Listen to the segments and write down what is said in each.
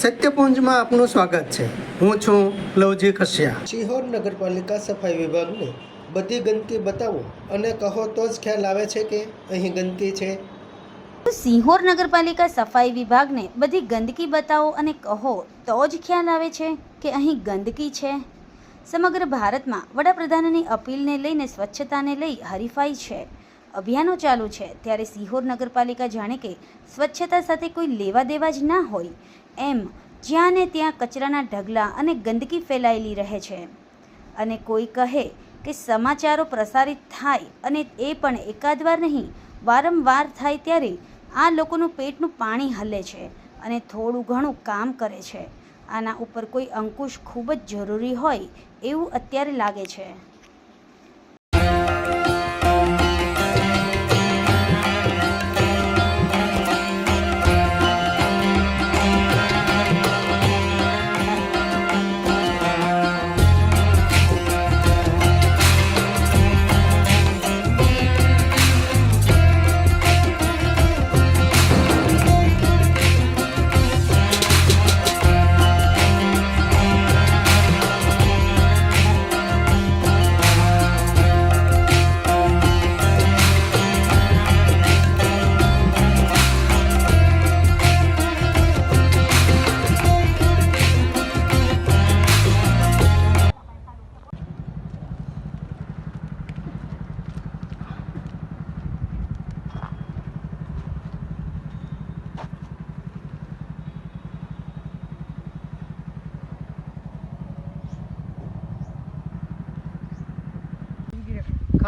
સત્યપુંજમાં આપનું સ્વાગત છે. હું છું લવજી કશ્યા. શિહોર નગરપાલિકા સફાઈ વિભાગને બધી ગંદકી બતાવો અને કહો તો જ ખ્યાલ આવે છે કે અહીં ગંદકી છે. સિંહોર નગરપાલિકા સફાઈ વિભાગને બધી ગંદકી બતાવો અને કહો તો જ ખ્યાલ આવે છે કે અહીં ગંદકી છે. સમગ્ર ભારતમાં વડાપ્રધાનની અપીલને લઈને સ્વચ્છતાને લઈ હરીફાઈ છે. અભિયાનો ચાલુ છે. ત્યારે સિહોર નગરપાલિકા જાણે કે સ્વચ્છતા સાથે કોઈ લેવા દેવા જ ના હોય. એમ જ્યાં ને ત્યાં કચરાના ઢગલા અને ગંદકી ફેલાયેલી રહે છે. અને કોઈ કહે કે સમાચારો પ્રસારિત થાય અને એ પણ એકાદ વાર નહીં, વારંવાર થાય ત્યારે આ લોકોનું પેટનું પાણી હલે છે અને થોડું ઘણું કામ કરે છે. આના ઉપર કોઈ અંકુશ ખૂબ જ જરૂરી હોય એવું અત્યારે લાગે છે.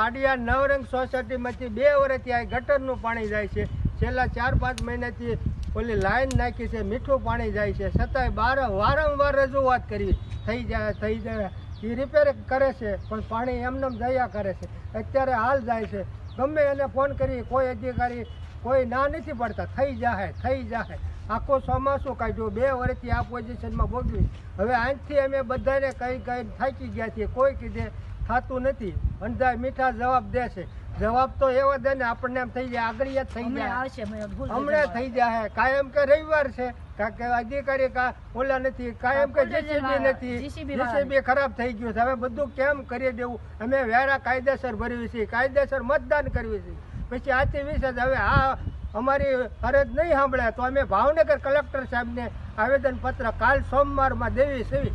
ખાડિયા નવરંગ સોસાયટીમાંથી બે વર્ષથી આ ગટરનું પાણી જાય છે. છેલ્લા ચાર પાંચ મહિનાથી ઓલી લાઈન નાખી છે, મીઠું પાણી જાય છે. છતાંય બાર વારંવાર રજૂઆત કરી, થઈ જાય થઈ જાય. એ રિપેર કરે છે, પણ પાણી એમનેમ જયા કરે છે. અત્યારે હાલ જાય છે. ગમે એને ફોન કરી, કોઈ અધિકારી કોઈ ના નથી પડતા. થઈ જાહે થઈ જાહે. આખો ચોમાસું કાઢ્યું, બે વર્ષથી આ પોઝિશનમાં ભોગવી. હવે આજથી અમે બધાને કંઈ કંઈ થાકી ગયા છીએ. કોઈ કીધે થતું નથી. અંધાય મીઠા જવાબ દે છે. જવાબ તો એવો દે ને આપણને એમ થઈ જાય આગળ થઈ જાય. હમણાં થઈ જાય કાયમ કે રવિવાર છે. કે અધિકારી કા ઓલા નથી કાયમ કે જેસીબી નથી. જેસીબી ખરાબ થઈ ગયું છે. હવે બધું કેમ કરી દેવું? અમે વેરા કાયદેસર ભરવી છીએ કાયદેસર મતદાન કરવી છીએ પછી આથી વીસ હવે આ અમારી ફરજ નહીં સાંભળે તો અમે ભાવનગર કલેક્ટર સાહેબને આવેદન પત્ર કાલ સોમવારમાં દેવી સેવી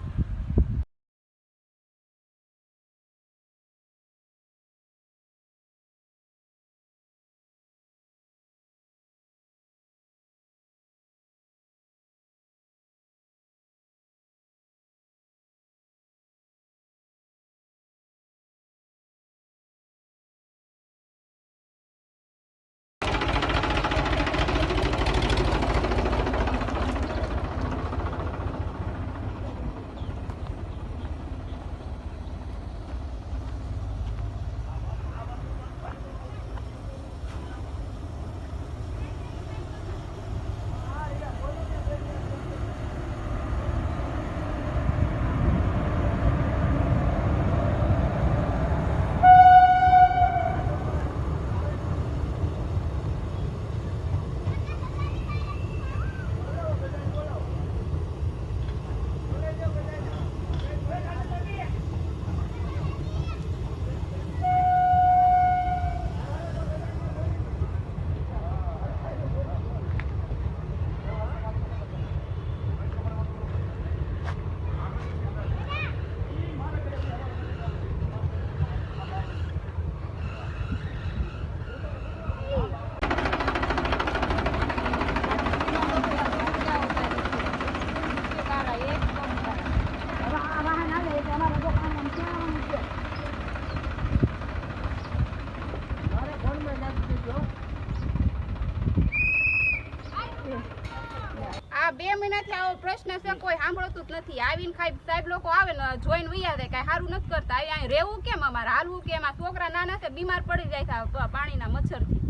પ્રશ્ન છે કોઈ સાંભળતું જ નથી. આવીને ખાઈ સાહેબ લોકો આવે ને જોઈને વૈયા જાય કઈ સારું નથી કરતા. અહીં રહેવું કેમ અમારે? હાલવું કેમ? આ છોકરા નાના છે બીમાર પડી જાય છે આ પાણીના મચ્છરથી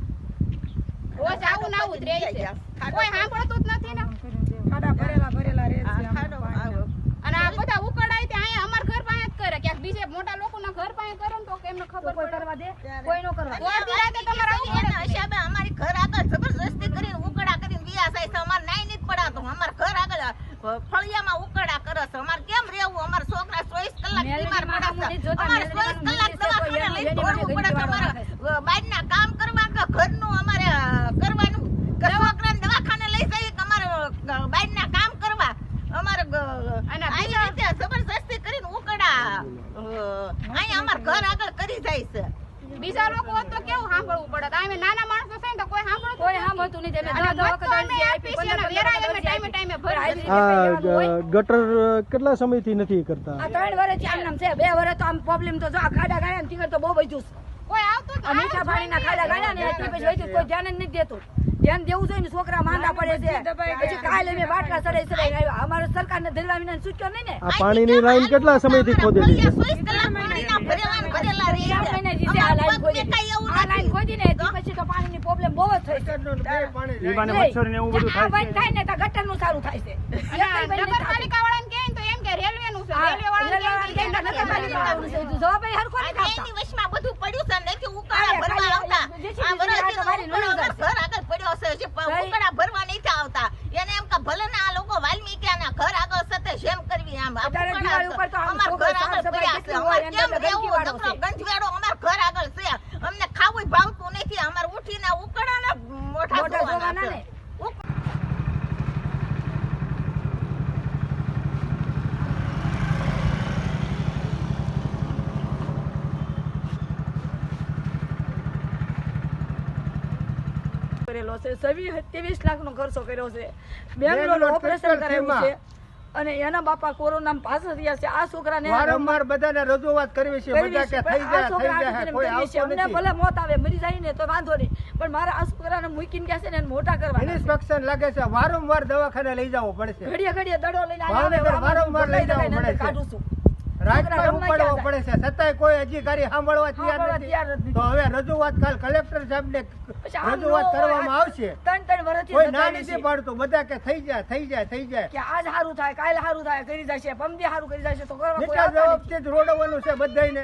રોજ આવું ને આવું જ રહે છે. કોઈ સાંભળતું જ નથી ને. અને આ બધા ઉકળાય તે અહીંયા અમાર ઘર પાસે જ કરે. ક્યાંક બીજે મોટા લોકોના ઘર પાસે કરે ને તો એમને ખબર પડે. તો અડધી રાતે તમારે આવું પડે. અમારી ઘર આગળ જબરજસ્તી કરીને ઉકળા કરીને વિયા જાય છે અમારે નાઈ નથી પડાતો અમારે ઘર ફ- ફળિયામાં ઉકળા કરે છે. અમારે કેમ રહેવું? અમારે છોકરા ચોવીસ કલાક બીમાર પડે છે. અમારે ચોવીસ કલાક દવાખાને લઈને દોડવું પડે છે અમારે અ, બહારના કામ કરવા કે ઘરનું અમારે અ, કરવાનું કે છોકરાને દવાખાને લઈ જઈએ કે અમારે અ, બહારના કામ કરવા અમારે ગ- અને આવી રીતે જબરજસ્તી કરીને ઉકળા અ, અહીંયા અમારે ઘર આગળ કરી જાય છે બીજા લોકો હોત તો કેવું સાંભળવું પડત? અમે નાના માણસો છે ને તો કોઈ સાંભળતું કોઈ સાંભળતું નહીં. અને દવા દવા મત અમે આપી અને વેરા અમે ટાઈમે ટાઈમે ભરી. આ ગટર કેટલા સમયથી નથી કરતા? આ ત્રણ વર્ષથી આમ નામ છે. બે વર્ષ તો આમ પ્રોબ્લેમ તો જો આ ખાડા ગાડા ને તીકર તો બહુ વધ્યું કોઈ આવતું મીઠા પાણીના ખાડા ગાડા ને એટલે પછી કોઈ ધ્યાન જ નથી દેતું. ધ્યાન દેવું જોઈએ ને છોકરા માંદા પડે છે. પછી કાલે મેં બાટલા સડાઈ સડાઈ આવ્યા. અમારે સરકારને ધરવા વિના છૂટ્યો નહીં ને? આ પાણીની લાઈન કેટલા સમયથી ખોદેલી છે. ને છે. ને છે ને. મચ્છર ને એવું બધું થાય બંધ થાય ને તો ગટરનું સારું થાય છે. કહે ને છે રેલવે તો કે વાળાનું છે. જવાબ એ હરખો નથી આપતા. એની વચમાં બધું પડ્યું છે ને કે ઉકાળા ભરવા આવતા. આ વરસ ઘર આગળ પડ્યો છે જે પ- ભાઈ. ઉકાળા ભરવા નથી આવતા એને એમ કે ભલે ને આ લોકો વાલ્મીકિયાના ઘર આગળ સાથે જેમ કરવી આમ આ અત્યારે ઉકાળા દિવાળી ઉપર તો આમ અમારા છોકરો ઘર આગળ સાફ સફાઈ પડ્યા છે કેટલી હોય, અમારે કેમ એમ તો રહેવું ગંદકીવાળો નકરો છે. ગંજવાળો અમારા ઘર આગળ છે અમને ખાવું ભાવતું નથી અમારે ઉઠીને ઉકાળાના મોઢા મોઢા ધોવાના ધોવાના છે ને. ઉક- કરેલો છે. સવી ત્રેવીસ લાખનો ખર્ચો કર્યો છે. બેંગ્લોર ઓપરેશન કરાવ્યું છે. અને એના બાપા કોરોના પાસ થયા છે. આ છોકરાને વારંવાર બધાને રજૂઆત કરવી છે. બધા કે થઈ જાય થઈ જાય કોઈ કરવી અમને ભલે મોત આવે મરી જાય ને તો વાંધો નહીં. પણ મારા આ છોકરાને મૂકીને કે છે ને મોટા કરવા ઇન્સ્પેક્શન લાગે છે. વારંવાર દવાખાને લઈ જવો પડશે. ઘડીએ ઘડીએ દડો લઈને આવે, વારંવાર લઈ જવો પડે. કાઢું છું. ઉપાડવો પડે છે. છતાંય કોઈ અધિકારી સાંભળવા તૈયાર નથી. તો હવે રજૂઆત કાલ કલેક્ટર સાહેબને રજૂઆત કરવામાં આવશે. ત્રણ ત્રણ વર્ષથી કોઈ ના નથી. પાડતું. બધા કે થઈ જાય થઈ જાય થઈ જાય. કે આજ સારું થાય કાલ સારું થાય કરી જાય પમદી સારું કરી જશે તો કરવા કોઈ નીચા આવતા નથી. જવાબથી જ રોડવાનું છે બધાયને?